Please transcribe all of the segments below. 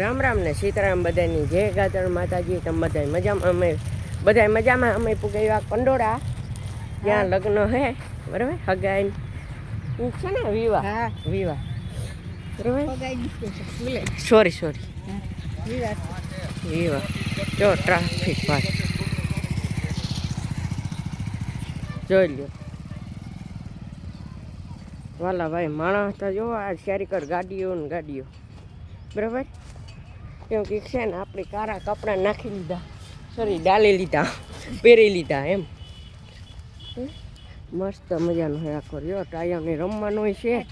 રામ રામ ને સીતારામ બધાની જય ગાજર માતાજી તમે બધા મજામાં? અમે બધા મજામાં. અમે પુગાવ્યા કંડોળા. ત્યાં લગ્ન હે બરાબર? હગાઈ. ઈ છે ને વિવાહ. હા. વિવાહ. બરાબર? Sorry sorry. વિવાહ જો ટ્રાફિક ભાઈ. જોઈ લ્યો. વાલા ભાઈ માણસ તો જો આ શેરી કર ગાડીઓ ને ગાડીઓ. બરાબર? એમ કે છે ને આપણે કારા કપડાં નાખી લીધા. સોરી ડાલી લીધા પહેરી લીધા એમ? મસ્ત મજાનો હે આખો રહ્યો. ટાયરને રમવાનો છે.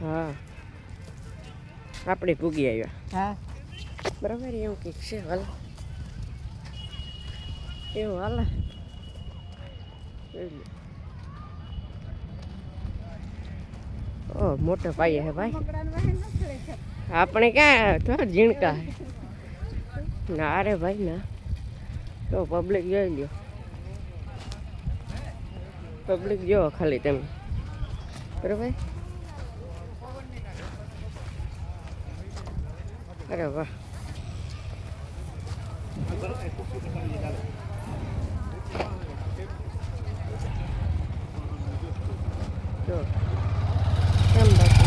હા. આપણે પૂગી આવ્યા. હા. બરાબર એવું કંઈક છે હાલ. એવું હાલ. ઓ, મોટો પાયે હે ભાઈ. આપણે ક્યાં? તો ઝીણકા ના, અરે ભાઈ, ના. તો પબ્લિક જોઈ લ્યો. પબ્લિક જો ખાલી તમે. બરાબર અરે વાહ. જો કેમ બાકી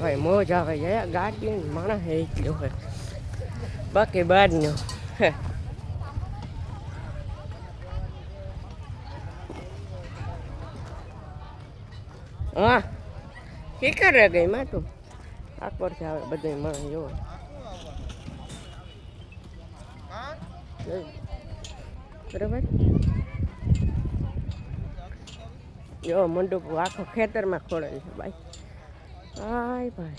ભાઈ, મોજ આવે છે. ગાડી માણસ એ ગયો હોય બાકી બહારનો હે. શી કરે ગઈ માં તું? આકવરથી આવે બધે માણસ જોવે. બરાબર? જો, મંડપ આખો ખેતરમાં ખોળેલ છે, ભાઈ. હાય ભાઈ.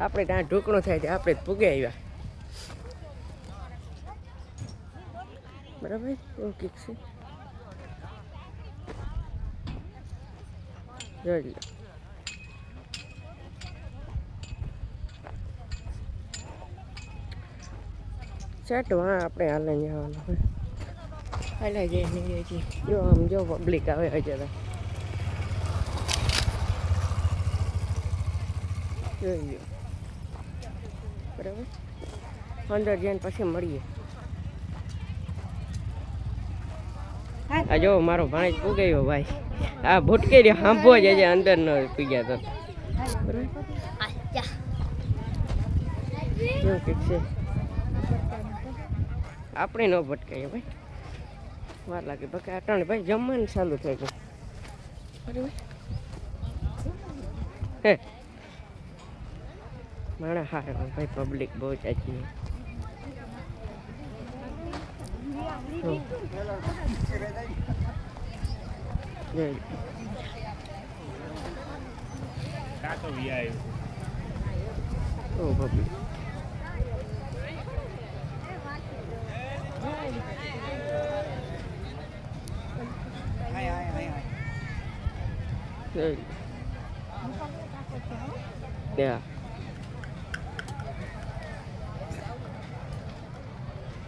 આપણે ત્યાં ઢોકણું થાય છે, આપણે જ પૂગે આવ્યા. બરાબર? એવું કીક છે? જોઈ લો. સેટ વાં આપણે હાલે જવાનું હોય. હાલે જઈ નહીં જઈ જો આમ જો પબ્લિક આવે હજે તો જોઈ લો બરાબર અંદર જઈને પછી મળીએ આ જો મારો ભાણેજ પૂગાયો ભાઈ આ ભૂટકે રહ્યો હાંભો જ હજે અંદર ન પૂગ્યા તો બરાબર એવું કંઈક છે આપણે ન ભટકાઈએ ભાઈ વાર લાગે. બાકી અટાણે ભાઈ જમવાનું ચાલુ થઈ ગયું. હે. માણા હારે ભાઈ પબ્લિક બહુ ચાચી જોઈ ઓ પબ્લિક Yeah.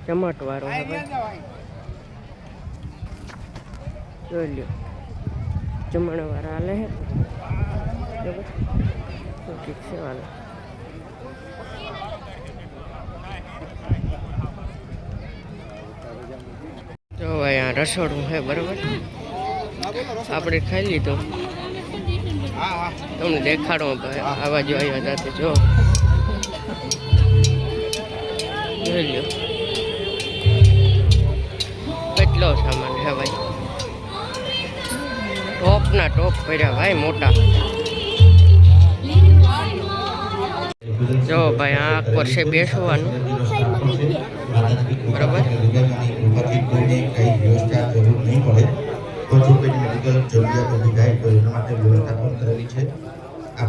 ટમાટ વાળો જોઈ લ્યો ચમણ વાળા હાલે ઠીક છે વાલા જો ભાઈ આ રસોડું છે બરાબર આપણે ખાઈ લીધું તમને દેખાડો આવા જો આવ્યા હતા જો. કેટલો સામાન છે ભાઈ. ટોપના ટોપ કર્યા ભાઈ, મોટા. જો ભાઈ, આ વર્ષે બેસવાનું. બરાબર.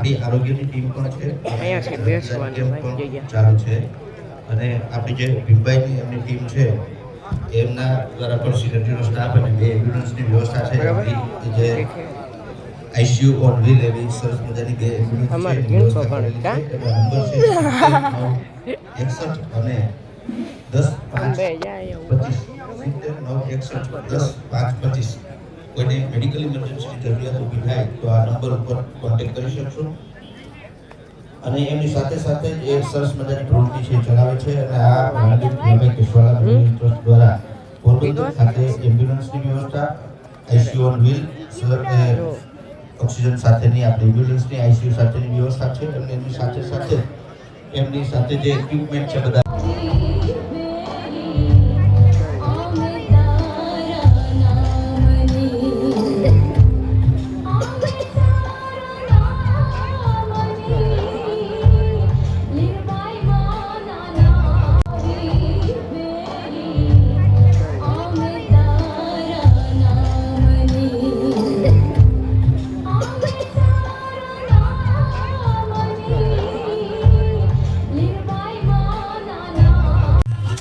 આપણી આરોગ્યની ટીમ પણ છે. ચાલુ છે અને આપણી જે ભીમભાઈની એમની ટીમ છે એમના દ્વારા પણ સિલિન્ડરનો સ્ટાફ અને બે એમ્બ્યુલન્સની વ્યવસ્થા છે. જે આઈસીયુ ઓન વ્હીલ એવી સરસ મજાની બે એમ્બ્યુલન્સ છે. એકસઠ અને દસ પાંચ પચીસ. સિત્તેર નવ એકસઠ દસ પાંચ પચીસ. કોઈને મેડિકલ ઇમરજન્સી જરૂરિયાત ઊભી થાય તો આ નંબર ઉપર કોન્ટેક્ટ કરી શકશો. અને એમની સાથે સાથે જ એક સરસ મજાની પ્રવૃત્તિ છે ચલાવે છે અને આ વાણિજ્ય વિભાગ કેશવાલા ટ્રસ્ટ દ્વારા પોરબંદર ખાતે એમ્બ્યુલન્સની વ્યવસ્થા આઈસીયુ ઓન વ્હીલ ઓક્સિજન સાથેની આપણી એમ્બ્યુલન્સની આઈસીયુ સાથેની વ્યવસ્થા છે. અને એમની સાથે સાથે એમની સાથે જે ઇક્વિપમેન્ટ છે બધા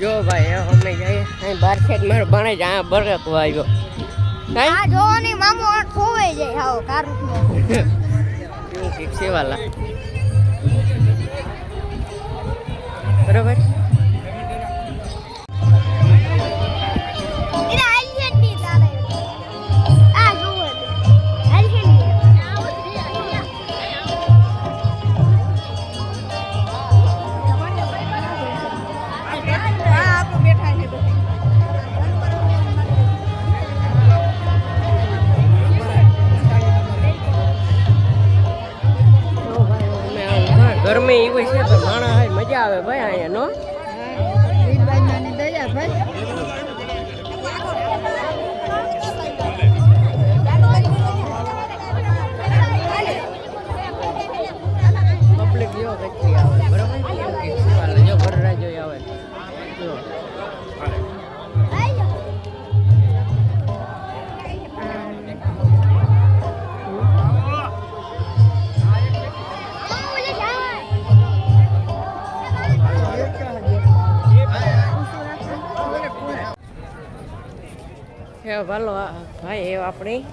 જો ભાઈ અમે જઈએ. અહીં બાર છે મારો ભણે જ આ બરકતો આવ્યો આ જોવાની મામો ખોવાઈ જાય હાવ કારુકનો એવું કંઈક સેવાલા બરોબર? આવે ભાઈ અહીંયા નો? પબ્લિક જો કેટલી આવે. હે ભાલો ભાઈ એ આપણે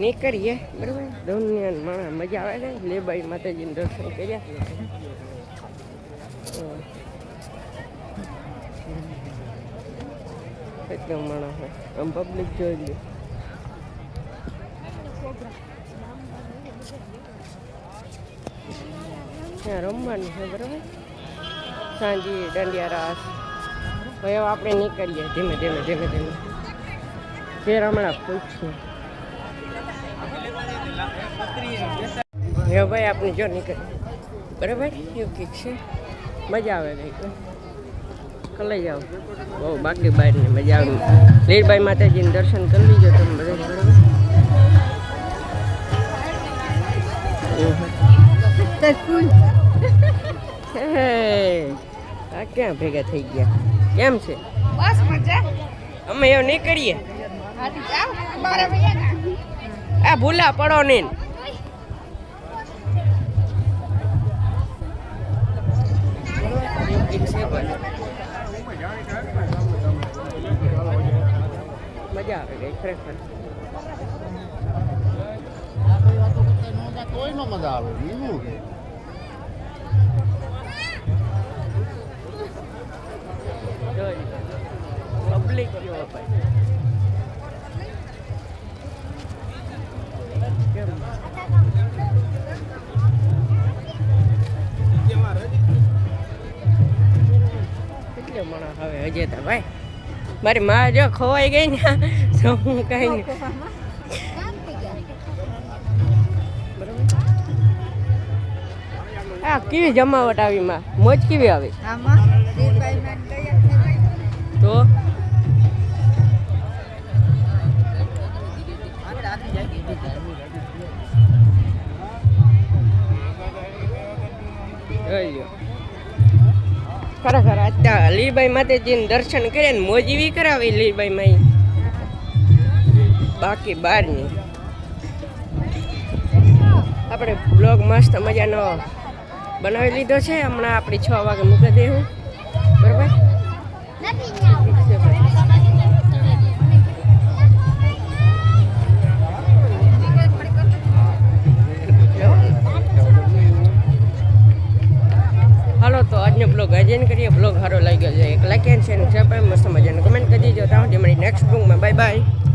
નીકળીએ, બરાબર? દુનિયા માણસ, મજા આવે છે લેબાઈ માતાજીને દર્શન કર્યા. હમ. માણસ પબ્લિક જોઈ લે. રમવાનું છે, બરાબર? સાંજે દંડિયા રાસ. હવે આપણે નીકળીએ ધીમે ધીમે ધીમે ધીમે. ફેર હમણાં પૂછશું ભાઈ આપણે જો નીકળ. બરાબર? એવું કંઈક છે? મજા આવે કંઈક કલાઈ જાઓ. બહુ બાકી બહારની મજા આવે. લીરબાઈ માતાજીને દર્શન કરી લીજો તમે બધા બરાબર? હે. આ ક્યાં ભેગા થઈ ગયા? કેમ છે? બસ મજા. અમે એવું નીકળીએ. આ ભૂલા પડો ને મજા આવે ગઈ ખરેખર કોઈનો મજા આવે બીજું પબ્લિક કેવો ભાઈ કેમ કેટલો માણસ હવે હજે તો ભાઈ? મારી માં જો ખોવાઈ ગઈ ને તો હું કઈ નહીં આ કેવી જમાવટ આવી માં? મોજ કેવી આવી? તો? ખરેખર અત્યારે લીલબાઈ માતાજીને દર્શન કરે ને મોજ એવી કરાવી લીલબાઈ માઈ. બાકી બહાર નહીં આપણે બ્લોગ મસ્ત મજાનો બનાવી લીધો છે. હમણાં આપણી છ વાગે મૂકી દેવું બરાબર? બ્લોગ આજે કરીએ બ્લોગ સારો લાગ્યો છે. એક લાઈક એન્ડ શેર સબસ્ક્રાઈબ મસ્ત મજાનો. કમેન્ટ કરી દીજો. ત્યાં સુધી મારી નેક્સ્ટ બ્લોગમાં બાય બાય